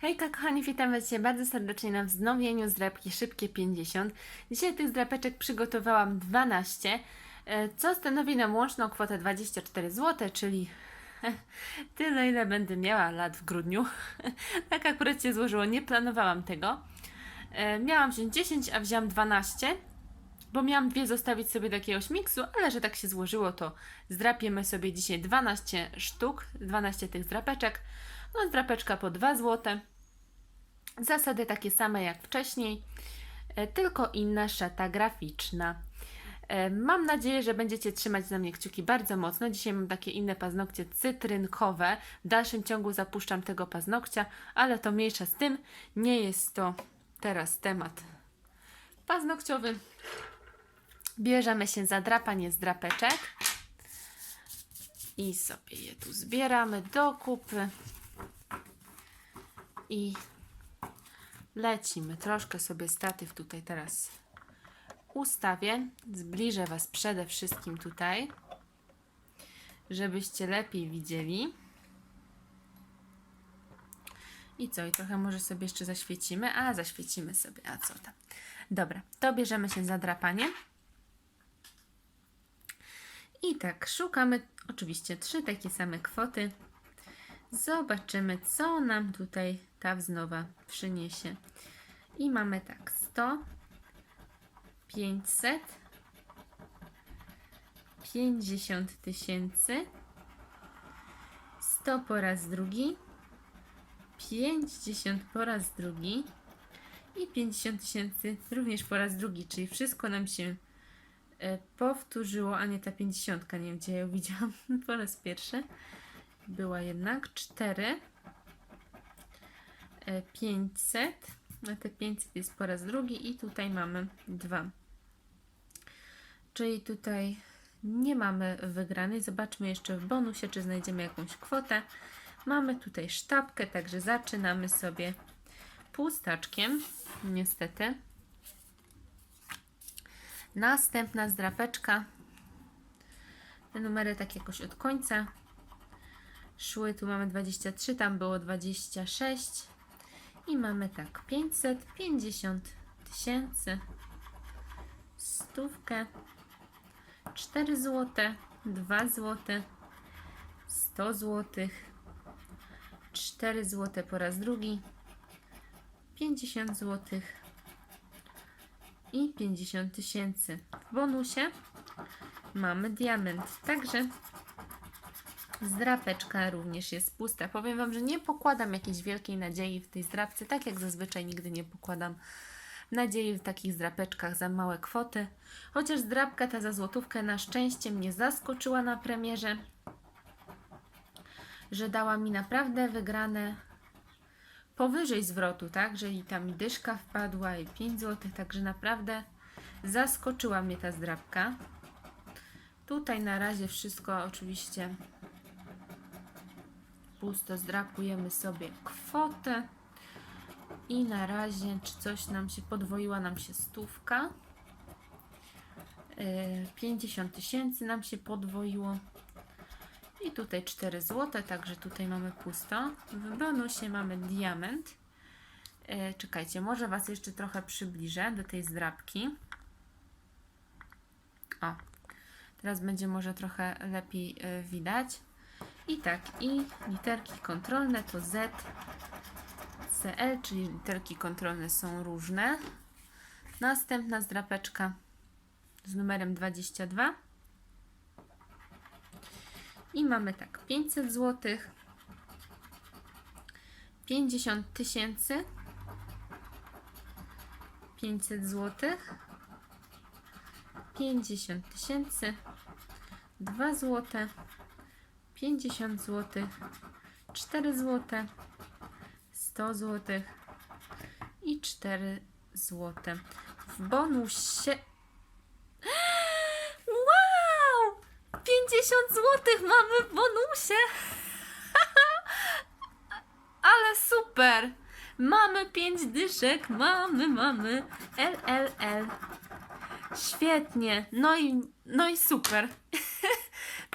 Hejka kochani, witam Was bardzo serdecznie na wznowieniu zdrapki Szybkie 50. Dzisiaj tych zdrapeczek przygotowałam 12, e, co stanowi nam łączną kwotę 24 zł, czyli tyle ile będę miała lat w grudniu. tak akurat się złożyło, nie planowałam tego. E, Miałam wziąć 10, a wziąłam 12, bo miałam dwie zostawić sobie do jakiegoś miksu, ale że tak się złożyło, to zdrapiemy sobie dzisiaj 12 sztuk, 12 tych zdrapeczek. No, zdrapeczka po 2 zł. Zasady takie same jak wcześniej, e, tylko inna szata graficzna. E, Mam nadzieję, że będziecie trzymać na mnie kciuki bardzo mocno. Dzisiaj mam takie inne paznokcie cytrynkowe. W dalszym ciągu zapuszczam tego paznokcia, ale to mniejsza z tym. Nie jest to teraz temat paznokciowy. Bierzemy się za drapanie z drapeczek i sobie je tu zbieramy do kupy i lecimy. Troszkę sobie statyw tutaj teraz ustawię. Zbliżę Was przede wszystkim tutaj, żebyście lepiej widzieli. I co? I trochę może sobie jeszcze zaświecimy. A, zaświecimy sobie. A co tam? Dobra, to bierzemy się za drapanie. I tak, szukamy oczywiście trzy takie same kwoty. Zobaczymy, co nam tutaj ta wznowa przyniesie. I mamy tak 100, 500, 50 tysięcy, 100 po raz drugi, 50 po raz drugi i 50 tysięcy również po raz drugi, czyli wszystko nam się e, powtórzyło, a nie ta 50, nie wiem gdzie ją widziałam po raz pierwszy była jednak 4 e, 500 a te 500 jest po raz drugi i tutaj mamy 2 czyli tutaj nie mamy wygranej. Zobaczmy jeszcze w bonusie czy znajdziemy jakąś kwotę. Mamy tutaj sztabkę także zaczynamy sobie pustaczkiem niestety. Następna zdrapeczka. Te numery tak jakoś od końca szły, tu mamy 23, tam było 26 i mamy tak 550 tysięcy, stówkę, 4 zł, 2 zł, 100 zł, 4 zł po raz drugi, 50 zł i 50 tysięcy. W bonusie mamy diament, także Zdrapeczka również jest pusta. Powiem Wam, że nie pokładam jakiejś wielkiej nadziei w tej zdrapce, tak jak zazwyczaj nigdy nie pokładam nadziei w takich zdrapeczkach za małe kwoty. Chociaż zdrapka ta za złotówkę na szczęście mnie zaskoczyła na premierze, że dała mi naprawdę wygrane powyżej zwrotu, tak? Że i tam i dyszka wpadła i 5 zł, także naprawdę zaskoczyła mnie ta zdrapka. Tutaj na razie wszystko oczywiście pusto zdrapujemy sobie kwotę. I na razie czy coś nam się podwoiła nam się stówka? Yy, 50 tysięcy nam się podwoiło. I tutaj 4 zł, także tutaj mamy pusto. W bonusie mamy diament. Yy, czekajcie, może Was jeszcze trochę przybliżę do tej zdrapki o, teraz będzie może trochę lepiej yy, widać i tak, i literki kontrolne to Z, CL, czyli literki kontrolne są różne. Następna zdrapeczka z numerem 22. I mamy tak, 500 zł, 50 tysięcy, 500 zł, 50 tysięcy, 2 złote, 50 zł, 4 zł, 100 zł i 4 zł. W bonusie. Wow! 50 zł mamy w bonusie! Ale super! Mamy 5 dyszek, mamy, mamy. LLL. Świetnie. No i, no i super.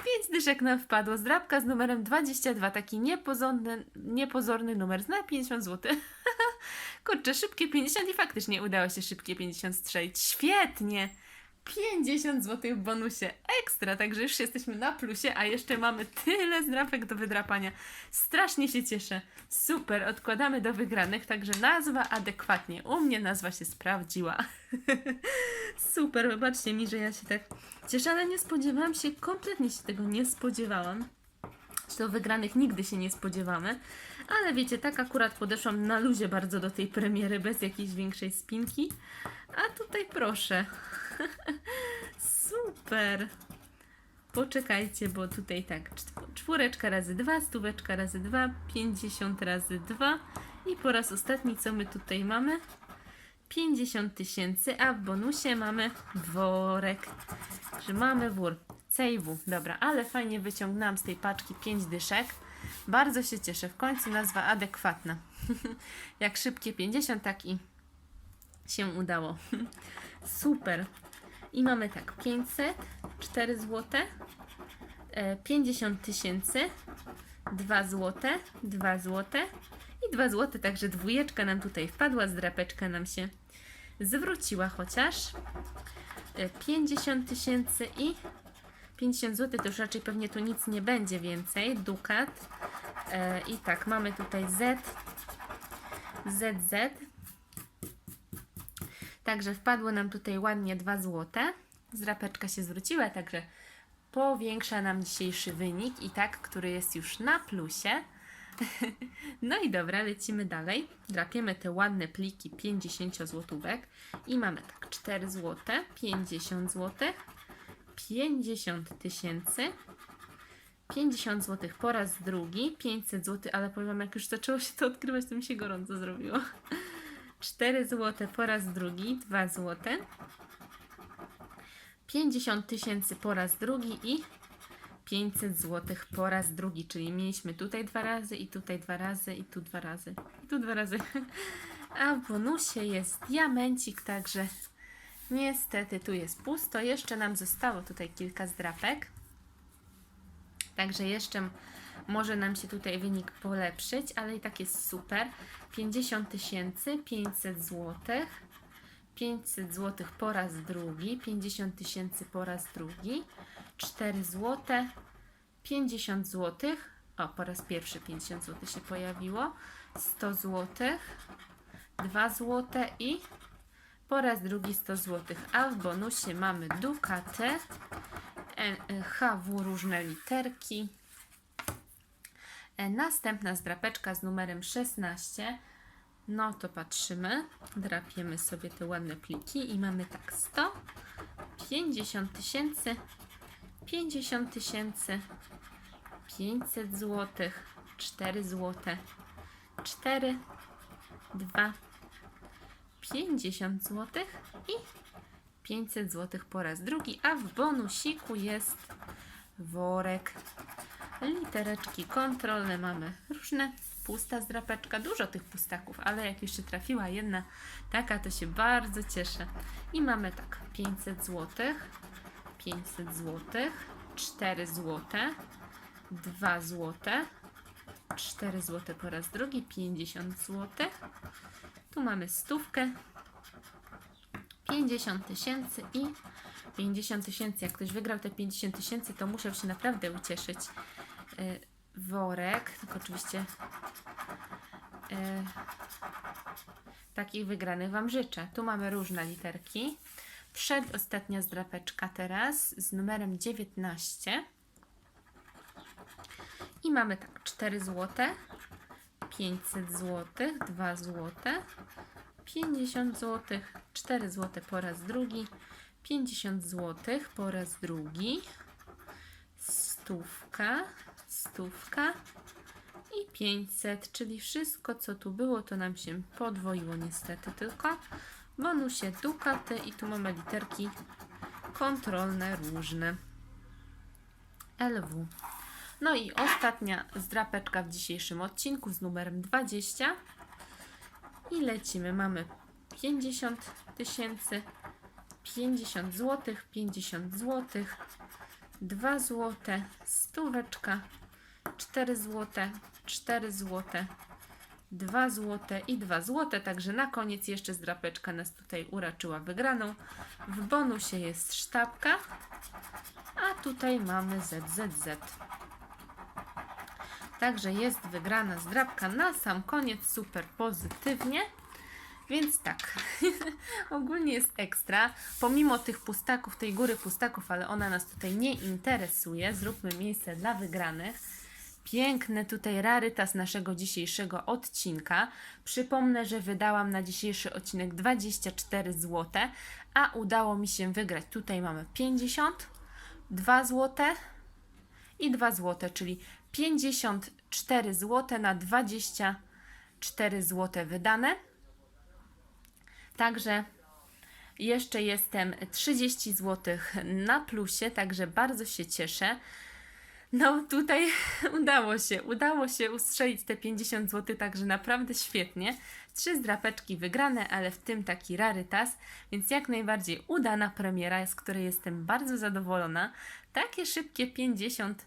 5 dyszek nam wpadło. Zdrabka z numerem 22, taki niepozorny, niepozorny numer za 50 zł. Kurczę, szybkie 50 i faktycznie udało się szybkie 50 strzelić. Świetnie! 50 zł w bonusie ekstra, także już jesteśmy na plusie, a jeszcze mamy tyle zdrapek do wydrapania. Strasznie się cieszę. Super, odkładamy do wygranych, także nazwa adekwatnie. U mnie nazwa się sprawdziła. Super, wybaczcie mi, że ja się tak cieszę, ale nie spodziewałam się, kompletnie się tego nie spodziewałam. Do wygranych nigdy się nie spodziewamy, ale wiecie, tak akurat podeszłam na luzie bardzo do tej premiery, bez jakiejś większej spinki. A tutaj proszę. Super. Poczekajcie, bo tutaj tak, czw- czwóreczka razy dwa, stóweczka razy dwa, pięćdziesiąt razy dwa i po raz ostatni co my tutaj mamy? 50 tysięcy, a w bonusie mamy worek. Że mamy wór. Sejwu. Dobra, ale fajnie wyciągnęłam z tej paczki 5 dyszek. Bardzo się cieszę. W końcu nazwa adekwatna. Jak szybkie 50, tak i się udało. Super. I mamy tak, 500, 4 zł, e, 50 tysięcy, 2 zł, 2 zł i 2 zł, także dwójeczka nam tutaj wpadła, zdrapeczka nam się zwróciła chociaż. E, 50 tysięcy i 50 zł, to już raczej pewnie tu nic nie będzie więcej. Dukat. E, I tak, mamy tutaj Z, ZZ. Także wpadło nam tutaj ładnie 2 zł. Zdrapeczka się zwróciła, także powiększa nam dzisiejszy wynik i tak, który jest już na plusie. No i dobra, lecimy dalej. Drapiemy te ładne pliki 50 złotówek i mamy tak 4 zł, 50 zł, 50 tysięcy, 50 zł po raz drugi, 500 zł, ale powiem wam, jak już zaczęło się to odkrywać, to mi się gorąco zrobiło. 4 zł po raz drugi, 2 zł, 50 tysięcy po raz drugi i 500 zł po raz drugi, czyli mieliśmy tutaj dwa razy i tutaj dwa razy i tu dwa razy i tu dwa razy. A w bonusie jest diamencik, także niestety tu jest pusto. Jeszcze nam zostało tutaj kilka zdrapek. Także jeszcze może nam się tutaj wynik polepszyć, ale i tak jest super. 50 tysięcy, 500 złotych. 500 zł po raz drugi, 50 tysięcy po raz drugi, 4 zł, 50 zł, o po raz pierwszy 50 zł się pojawiło, 100 zł, 2 zł i po raz drugi 100 zł, a w bonusie mamy Dukaty, E- e, HW różne literki. E, Następna zdrapeczka z numerem 16. No to patrzymy, drapiemy sobie te ładne pliki i mamy tak 100, 50 tysięcy, 50 tysięcy, 500 zł, 4 zł, 4, 2, 50 zł i 500 zł po raz drugi, a w bonusiku jest worek. Litereczki kontrolne mamy różne. Pusta zdrapeczka, dużo tych pustaków, ale jak jeszcze trafiła jedna taka, to się bardzo cieszę. I mamy tak 500 zł, 500 zł, 4 zł, 2 zł, 4 zł po raz drugi, 50 zł. Tu mamy stówkę, 50 tysięcy i 50 tysięcy. Jak ktoś wygrał te 50 tysięcy, to musiał się naprawdę ucieszyć. Y, worek, tylko oczywiście y, takich wygranych Wam życzę. Tu mamy różne literki. Przedostatnia zdrapeczka teraz z numerem 19. I mamy tak 4 zł, 500 zł, 2 zł, 50 zł, 4 zł po raz drugi, 50 zł po raz drugi, stówka, stówka i 500, czyli wszystko co tu było, to nam się podwoiło niestety tylko. W bonusie dukaty i tu mamy literki kontrolne różne. LW. No i ostatnia zdrapeczka w dzisiejszym odcinku z numerem 20. I lecimy. Mamy 50 tysięcy, 50 zł, 50 zł, 2 złote, stóweczka, 4 złote, 4 złote, 2 złote i 2 złote. Także na koniec jeszcze zdrapeczka nas tutaj uraczyła wygraną. W bonusie jest sztabka, a tutaj mamy ZZZ. Także jest wygrana zdrabka na sam koniec, super pozytywnie. Więc tak, ogólnie jest ekstra. Pomimo tych pustaków, tej góry pustaków, ale ona nas tutaj nie interesuje. Zróbmy miejsce dla wygranych. Piękny tutaj rarytas naszego dzisiejszego odcinka. Przypomnę, że wydałam na dzisiejszy odcinek 24 zł, a udało mi się wygrać. Tutaj mamy 50, 2 zł i 2 zł, czyli 54 zł na 24 zł wydane. Także jeszcze jestem 30 zł na plusie, także bardzo się cieszę. No tutaj udało się, udało się ustrzelić te 50 zł, także naprawdę świetnie. Trzy zdrapeczki wygrane, ale w tym taki rarytas, więc jak najbardziej udana premiera, z której jestem bardzo zadowolona. Takie szybkie 50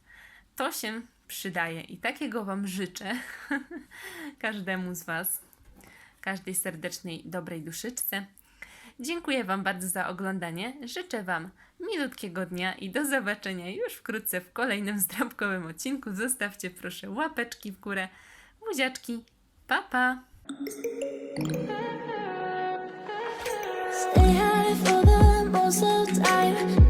to się przydaje i takiego Wam życzę każdemu z Was, każdej serdecznej, dobrej duszyczce. Dziękuję Wam bardzo za oglądanie. Życzę Wam milutkiego dnia i do zobaczenia już wkrótce w kolejnym zdrabkowym odcinku. Zostawcie proszę łapeczki w górę, buziaczki, pa pa! For the most of time.